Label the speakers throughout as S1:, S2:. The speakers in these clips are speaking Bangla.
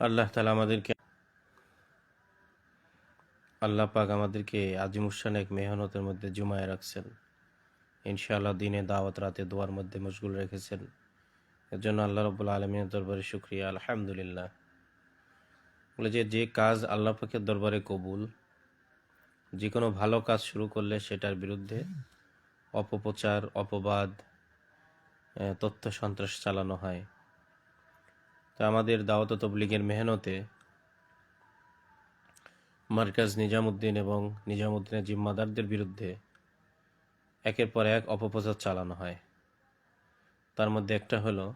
S1: আল্লাহ তালা আমাদেরকে, আল্লাহ পাক আমাদেরকে আজিমুসান এক মেহনতের মধ্যে জুমায় রাখছেন। ইনশাআল্লাহ দিনে দাওয়াত, রাতে দোয়ার মধ্যে মশগুল রেখেছেন। এর জন্য আল্লাহ রব্বুল আলমীর দরবারে শুক্রিয়া, আলহামদুলিল্লাহ। বলে যে যে কাজ আল্লাহ পাকের দরবারে কবুল যে কোনো ভালো কাজ শুরু করলে সেটার বিরুদ্ধে অপপ্রচার, অপবাদ তথ্য সন্ত্রাস চালানো হয়। তো আমাদের দাওয়াত তবলিগের মেহনতে মার্কাজ নিজামুদ্দিন এবং নিজামুদ্দিনের জিম্মাদারদের বিরুদ্ধে একের পর এক অপপ্রচার চালানো হয়। তার মধ্যে একটা হলো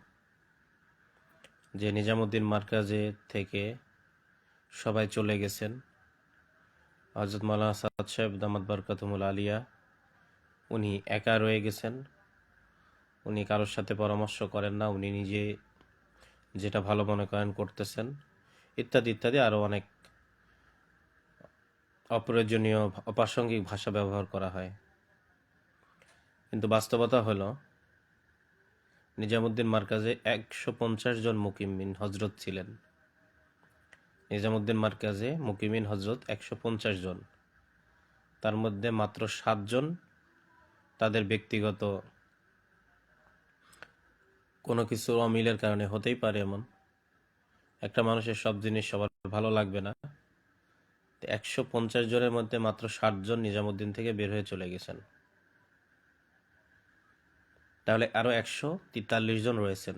S1: যে নিজামুদ্দিন মার্কাজে থেকে সবাই চলে গেছেন। হজরত মাওলানা সাদ সাহেব দামাদ বরকাতুমুল আলিয়া, উনি একা রয়ে গেছেন। উনি কারোর সাথে পরামর্শ করেন না, উনি নিজে যেটা ভালো মনে করেন করতেছেন, ইত্যাদি ইত্যাদি আরও অনেক অপ্রয়োজনীয় অপ্রাসঙ্গিক ভাষা ব্যবহার করা হয়। কিন্তু বাস্তবতা হলো, নিজামুদ্দিন মার্কাজে একশো পঞ্চাশ জন মুকিমিন হজরত ছিলেন। নিজামুদ্দিন মার্কাজে মুকিমিন হজরত একশো পঞ্চাশ জন। তার মধ্যে মাত্র সাতজন তাদের ব্যক্তিগত কোনো কিছু অমিলের কারণে হতেই পারে এমন। একটা মানুষের সব জিনিস সবার ভালো লাগবে না। একশো পঞ্চাশ জনের মধ্যে মাত্র ষাট জন নিজামুদ্দিন থেকে বের হয়ে চলে গেছেন। তাহলে আরও একশো তেতাল্লিশ জন রয়েছেন।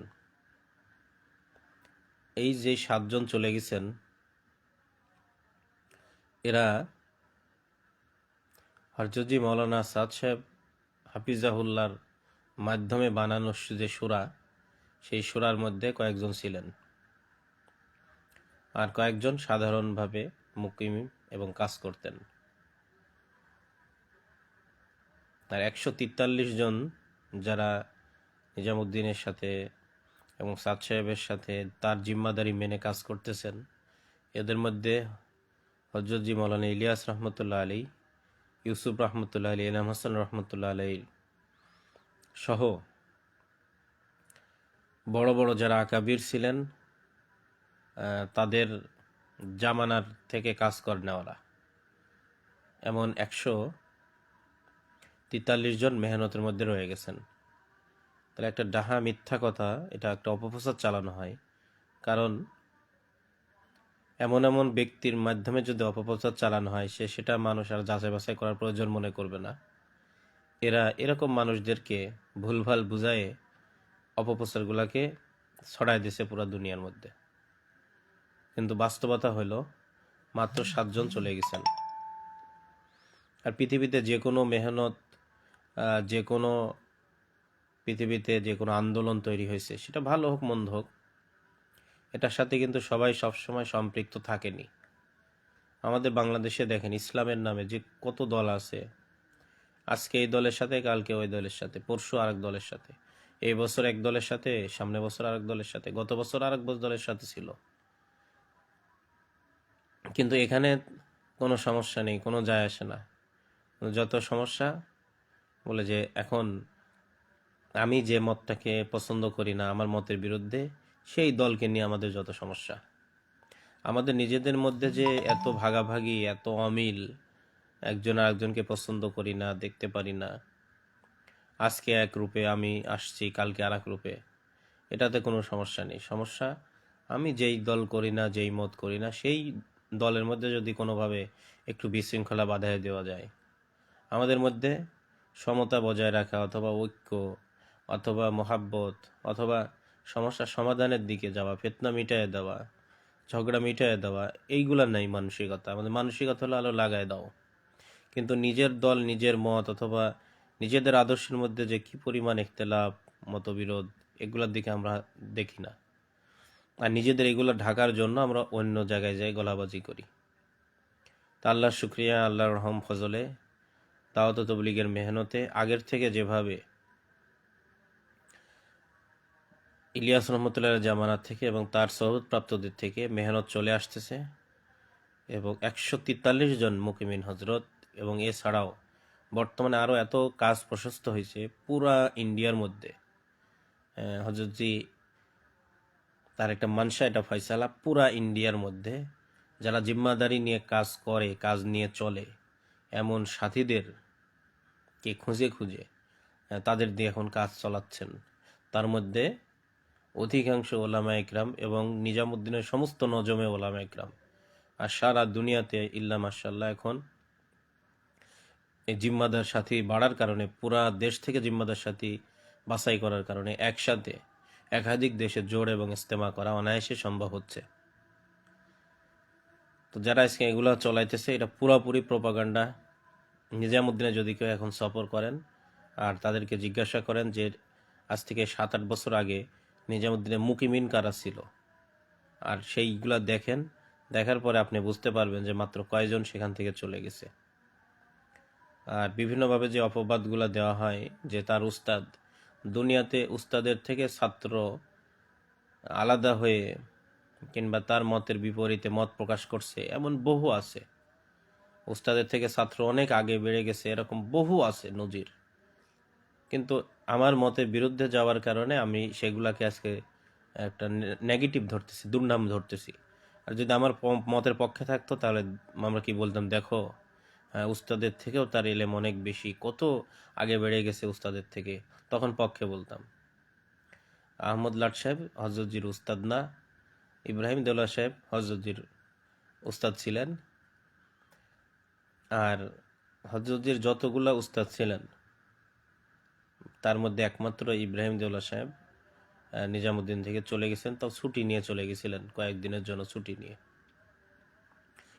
S1: এই যে সাতজন চলে গেছেন, এরা হরজজি মৌলানা সাদ সাহেব হাফিজাহুল্লার মাধ্যমে বানানো যে সুরা সেই সুরার মধ্যে কয়েকজন ছিলেন। আর কয়েকজন সাধারণভাবে মুকিম এবং কাজ করতেন। আর একশো তেতাল্লিশ জন যারা নিজামুদ্দিনের সাথে এবং সাদ সাহেবের সাথে তার জিম্মাদারি মেনে কাজ করতেছেন, এদের মধ্যে হজরতজি মৌলানা ইলিয়াস রহমতুল্লাহ আলী, ইউসুফ রহমতুল্লাহ আলী, এনাম হাসান রহমতুল্লাহ আলী সহ বড় বড় যারা আকাবির ছিলেন তাদের জামানার থেকে কাজ করে নেওয়ারা। এমন একশো তেতাল্লিশ জন মেহনতের মধ্যে রয়ে গেছেন। তাহলে একটা ডাহা মিথ্যা কথা, এটা একটা অপপ্রচার চালানো হয়। কারণ এমন এমন ব্যক্তির মাধ্যমে যদি অপপ্রচার চালানো হয়, সে সেটা মানুষ আর যাচাই বাছাই করার প্রয়োজন মনে করবে না। এরা এরকম মানুষদেরকে ভুলভাল বুঝায়ে অপপ্রচারগুলোকে ছড়াই দিছে পুরো দুনিয়ার মধ্যে। কিন্তু বাস্তবতা হলো মাত্র সাতজন চলে গেছেন। আর পৃথিবীতে যে কোনো মেহনত যে কোনো পৃথিবীতে যে কোনো আন্দোলন তৈরি হয়েছে, সেটা ভালো হোক, মন্দ হোক, এটার সাথে কিন্তু সবাই সবসময় সম্পৃক্ত থাকেনি। আমাদের বাংলাদেশে দেখেন, ইসলামের নামে যে কত দল আছে, আজকে এই দলের সাথে, কালকে ওই দলের সাথে, পরশু আরেক দলের সাথে। এই বছর এক দলের সাথে, সামনে বছর আরেক দলের সাথে। গত বছর আরেক দলের সাথে ছিল। কিন্তু এখানে কোনো সমস্যা নেই, কোনো যায় আসে না। যত সমস্যা, বলে যে এখন আমি যে মতটাকে পছন্দ করি না আমার মতের বিরুদ্ধে, সেই দলকে নিয়ে আমাদের যত সমস্যা। আমাদের নিজেদের মধ্যে যে এত ভাগাভাগি, এত অমিল, একজন আরেকজনকে পছন্দ করি না, দেখতে পারি না আজকে এক রূপে আমি আসছি, কালকে আর এক রূপে। এটাতে কোনো সমস্যা নেই। সমস্যা, আমি যেই দল করি না, যেই মত করি না, সেই দলের মধ্যে যদি কোনোভাবে একটু বিশৃঙ্খলা বাধায় দেওয়া যায়, আমাদের মধ্যে সমতা বজায় রাখা অথবা ঐক্য অথবা মহাব্বত অথবা সমস্যার সমাধানের দিকে যাওয়া, ফেতনা মিটায় দেওয়া, ঝগড়া মিটায় দেওয়া, এইগুলা নাই মানসিকতা। আমাদের মানসিকতা হলো আলো লাগায় দাও। কিন্তু নিজের দল, নিজের মত অথবা নিজেদের আদর্শের মধ্যে যে কি পরিমাণ ইখতলাফ, মতবিরোধ, এগুলোর দিকে আমরা দেখি না। আর নিজেদের এগুলো ঢাকার জন্য আমরা অন্য জায়গায় যাই গলাবাজি করি। তা আল্লাহর শুক্রিয়া, আল্লাহর রহম ফজলে, দাওয়াত তবলিগের মেহনতে আগের থেকে যেভাবে ইলিয়াস রহমতুল্লাহ জামানাত থেকে এবং তার সহপ্রাপ্তদের থেকে মেহনত চলে আসতেছে এবং একশো তেতাল্লিশ জন মুকিমিন হজরত এবং এছাড়াও বর্তমানে আরও এত কাজ প্রশস্ত হয়েছে পুরা ইন্ডিয়ার মধ্যে। হজরতজি তার একটা মানসা, এটা ফয়সালা, পুরা ইন্ডিয়ার মধ্যে যারা জিম্মাদারি নিয়ে কাজ করে, কাজ নিয়ে চলে, এমন সাথীদের কে খুঁজে খুঁজে তাদের দিয়ে এখন কাজ চালাচ্ছেন। তার মধ্যে অধিকাংশ ওলামা একরাম এবং নিজামুদ্দিনের সমস্ত নজমে ওলামা একরাম। আর সারা দুনিয়াতে ইল্লা মাসাল্লাহ এখন এই জিম্মাদার সাথী বাড়ার কারণে পুরা দেশ থেকে জিম্মাদার সাথী বাছাই করার কারণে একসাথে একাধিক দেশে জোর এবং ইস্তেমা করা অনায়াসে সম্ভব হচ্ছে। তো যারা আজকে এগুলো চলাইতেছে, এটা পুরোপুরি প্রপাগান্ডা। নিজামুদ্দিনে যদি কেউ এখন সফর করেন আর তাদেরকে জিজ্ঞাসা করেন যে আজ থেকে সাত আট বছর আগে নিজামুদ্দিনে মুকিমিন কারা ছিল, আর সেইগুলা দেখেন, দেখার পরে আপনি বুঝতে পারবেন যে মাত্র কয়জন সেখান থেকে চলে গেছে। আর বিভিন্নভাবে যে অপবাদগুলো দেওয়া হয় যে তার উস্তাদ, দুনিয়াতে উস্তাদের থেকে ছাত্র আলাদা হয়ে কিংবা তার মতের বিপরীতে মত প্রকাশ করছে, এমন বহু আছে। উস্তাদের থেকে ছাত্র অনেক আগে বেড়ে গেছে, এরকম বহু আছে নজির। কিন্তু আমার মতের বিরুদ্ধে যাওয়ার কারণে আমি সেগুলাকে আজকে একটা নেগেটিভ ধরতেছি, দুর্নাম ধরতেছি। আর যদি আমার মতের পক্ষে থাকতো তাহলে আমরা কি বলতাম, দেখো উস্তাদের থেকেও তার এলেম অনেক বেশি। কত আগে বেড়ে গেছে উস্তাদের থেকে? তখন পক্ষে বলতাম। আহমদ লাট সাহেব, হজরতজির উস্তাদ না। ইব্রাহিম দেওলা সাহেব, হজরতজির উস্তাদ ছিলেন। আর হজরতজির যতগুলা উস্তাদ ছিলেন, তার মধ্যে একমাত্র ইব্রাহিম দেওলা সাহেব নিজামুদ্দিন থেকে চলে গেছেন। তাও ছুটি নিয়ে চলে গেছিলেন কয়েকদিনের জন্য ছুটি নিয়ে।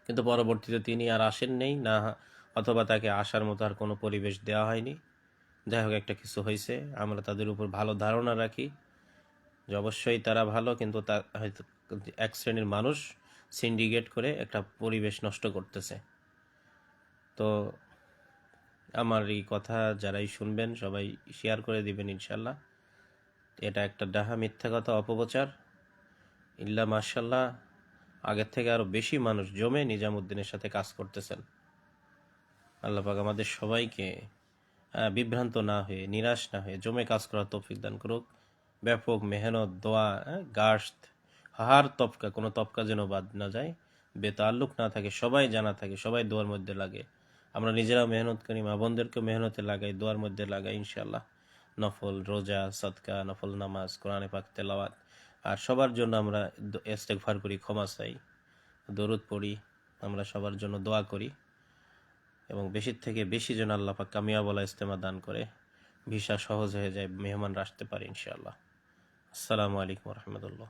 S1: কিন্তু পরবর্তীতে তিনি আর আসেন নেই, না অথবা তাকে আসার মতো আর কোনো পরিবেশ দেওয়া হয়নি। যাই হোক, একটা কিছু হয়েছে। আমরা তাদের উপর ভালো ধারণা রাখি যে অবশ্যই তারা ভালো, কিন্তু তা হয়তো এক শ্রেণির মানুষ সিন্ডিকেট করে একটা পরিবেশ নষ্ট করতেছে। তো আমার এই কথা যারাই শুনবেন, সবাই শেয়ার করে দিবেন ইনশাল্লাহ এটা একটা ডাহা মিথ্যা কথা, অপপ্রচার। ইল্লা মার্শাল্লাহ আগের থেকে আরও বেশি মানুষ জমে নিজামুদ্দিনের সাথে কাজ করতেছেন। আল্লাহ পাক আমাদের সবাইকে বিভ্রান্ত না হয়ে, নিরাশ না হয়ে জমে কাজ করার তৌফিক দান করুক। ব্যাপক মেহনত, দোয়া গার্স্ত হার তপকা কোনো তপকা যেন বাদ না যায়। বেতাল্লুক না থাকে, সবাই জানা থাকে, সবাই দোয়ার মধ্যে লাগে। আমরা নিজেরাও মেহনত করি, মা বোনদেরকেও মেহনতে লাগাই, দোয়ার মধ্যে লাগাই ইনশাল্লাহ নফল রোজা সৎকা নফল নামাজ, কোরআনে পাক তেলাওয়াত। আর সবার জন্য আমরা ইস্তেগফার করি, ক্ষমা চাই, দরুদ পড়ি, আমরা সবার জন্য দোয়া করি এবং বেশির থেকে বেশি জন আল্লাহ পাক কামিয়াবলা ইস্তেমা দান করে, ভিসা সহজ হয়ে যায়, মেহমান আসতে পারে ইনশাআল্লাহ। আসসালামু আলাইকুম রহমতুল্লাহ।